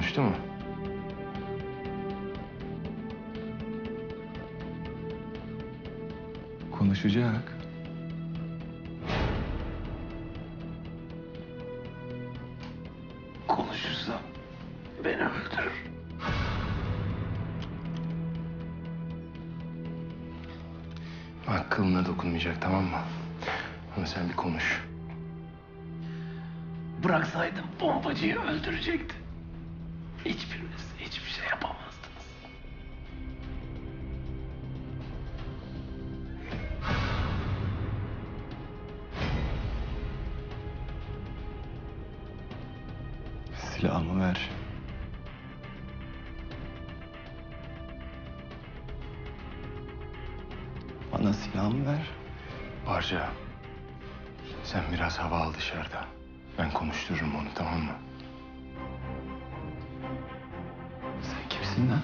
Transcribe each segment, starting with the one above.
konuştu mu? Konuşacak. Konuşursa beni öldürür. Bak kılına dokunmayacak tamam mı? Ama sen bir konuş. Bıraksaydım bombacıyı öldürecekti. Hiçbiriniz hiçbir şey yapamazdınız. Silahımı ver. Bana silahımı ver. Barca. Sen biraz hava al dışarıda. Ben konuştururum onu tamam mı? Kimsin lan?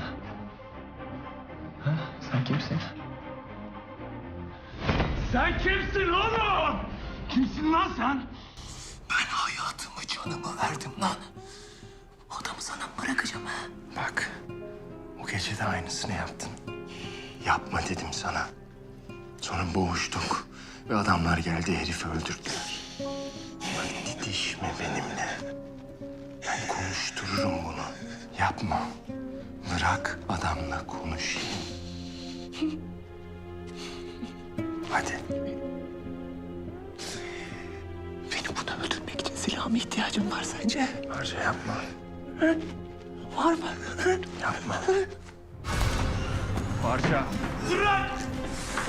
Ha? Sen kimsin? Sen kimsin oğlum? Kimsin lan sen? Ben hayatımı canımı verdim lan. Adamı sana bırakacağım ha. Bak. O gece de aynısını yaptın. Yapma dedim sana. Sonra boğuştuk. Ve adamlar geldi herifi öldürdüler. Bak didişme benimle. Ben konuştururum bunu. Yapma. Bırak adamla konuşayım. Hadi. Benim bunu öldürmek için silaha mı ihtiyacım var sence? Harca yapma. Var mı? Yapma. Parça. Bırak!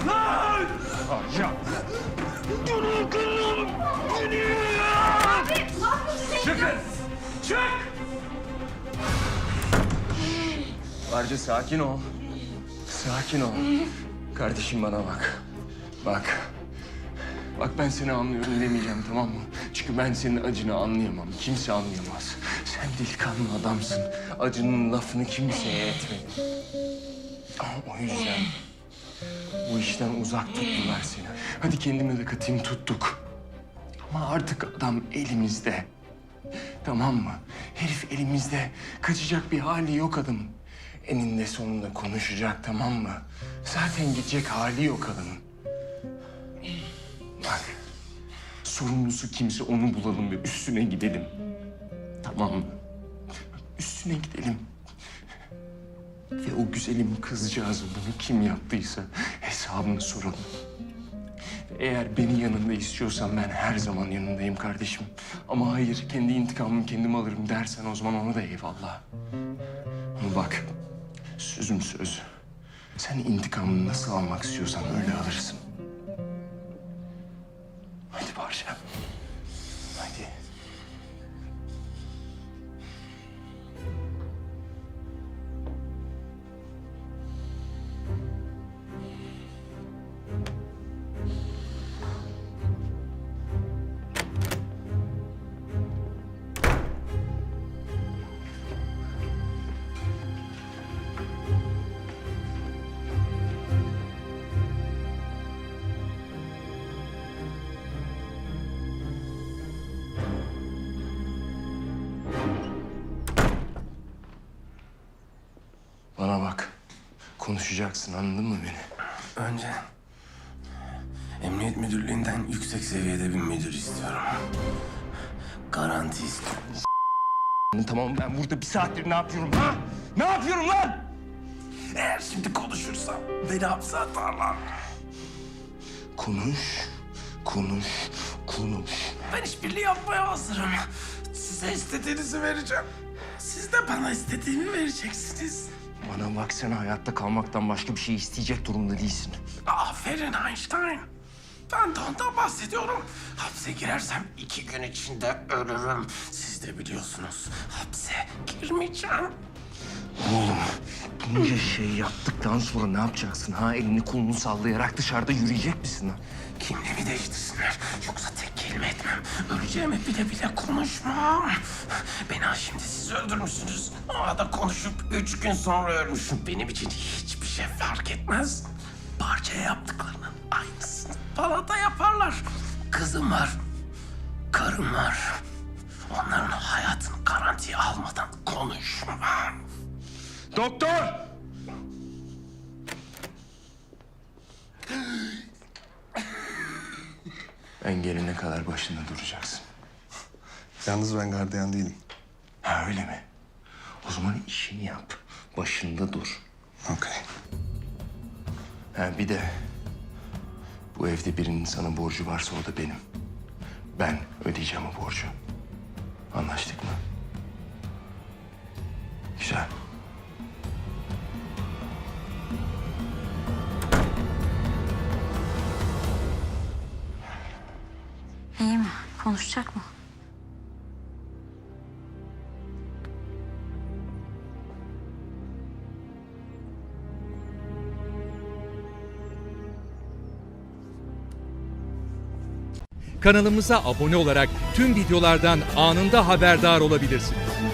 Lan! Parça. Bırakın! Beni! Barca sakin ol. Sakin ol. Kardeşim bana bak. Bak. Bak ben seni anlıyorum demeyeceğim tamam mı? Çünkü ben senin acını anlayamam. Kimse anlayamaz. Sen delikanlı adamsın. Acının lafını kimseye. Ama o yüzden bu işten uzak tuttular seni. Hadi kendime de katayım tuttuk. Ama artık adam elimizde. Tamam mı? Herif elimizde. Kaçacak bir hali yok adamın. Eninde sonunda konuşacak tamam mı? Zaten gidecek hali yok adamın. Bak. Sorumlusu kimse onu bulalım ve üstüne gidelim. Tamam mı? Üstüne gidelim. Ve o güzelim kızcağızı bunu kim yaptıysa hesabını soralım. Eğer beni yanında istiyorsan ben her zaman yanındayım kardeşim. Ama hayır kendi intikamımı kendim alırım dersen o zaman ona da eyvallah. Ama bak sözüm söz. Sen intikamını nasıl almak istiyorsan öyle alırsın. Konuşacaksın anladın mı beni? Önce Emniyet Müdürlüğü'nden yüksek seviyede bir müdür istiyorum. Garanti istiyorum. Tamam ben burada bir saattir ne yapıyorum ha? Ne yapıyorum lan? Eğer şimdi konuşursam beni hapse atarlar. Konuş, konuş, konuş. Ben işbirliği yapmaya hazırım. Size istediğinizi vereceğim. Siz de bana istediğimi vereceksiniz. Bana bak sen hayatta kalmaktan başka bir şey isteyecek durumda değilsin. Aferin Einstein. Ben de ondan bahsediyorum. Hapse girersem iki gün içinde ölürüm. Siz de biliyorsunuz. Hapse girmeyeceğim. Oğlum bunca şey yaptıktan sonra ne yapacaksın ha? Elini kolunu sallayarak dışarıda yürüyecek misin lan? Kimliğimi değiştirsinler. Yoksa kelime etmem. Öleceğimi bile bile konuşmam. Beni şimdi siz öldürmüşsünüz. Ama da konuşup üç gün sonra ölmüşüm. Benim için hiçbir şey fark etmez. Parçaya yaptıklarının aynısını bana da yaparlar. Kızım var. Karım var. Onların hayatını Garanti almadan konuşmam. Doktor! Ben gelene kadar başında duracaksın. Yalnız ben gardiyan değilim. Ha öyle mi? O zaman işini yap. Başında dur. Okey. Ha bir de bu evde birinin sana borcu varsa o da benim. Ben ödeyeceğim o borcu. Anlaştık mı? Güzel. İyi mi? Konuşacak mı? Kanalımıza abone olarak tüm videolardan anında haberdar olabilirsiniz.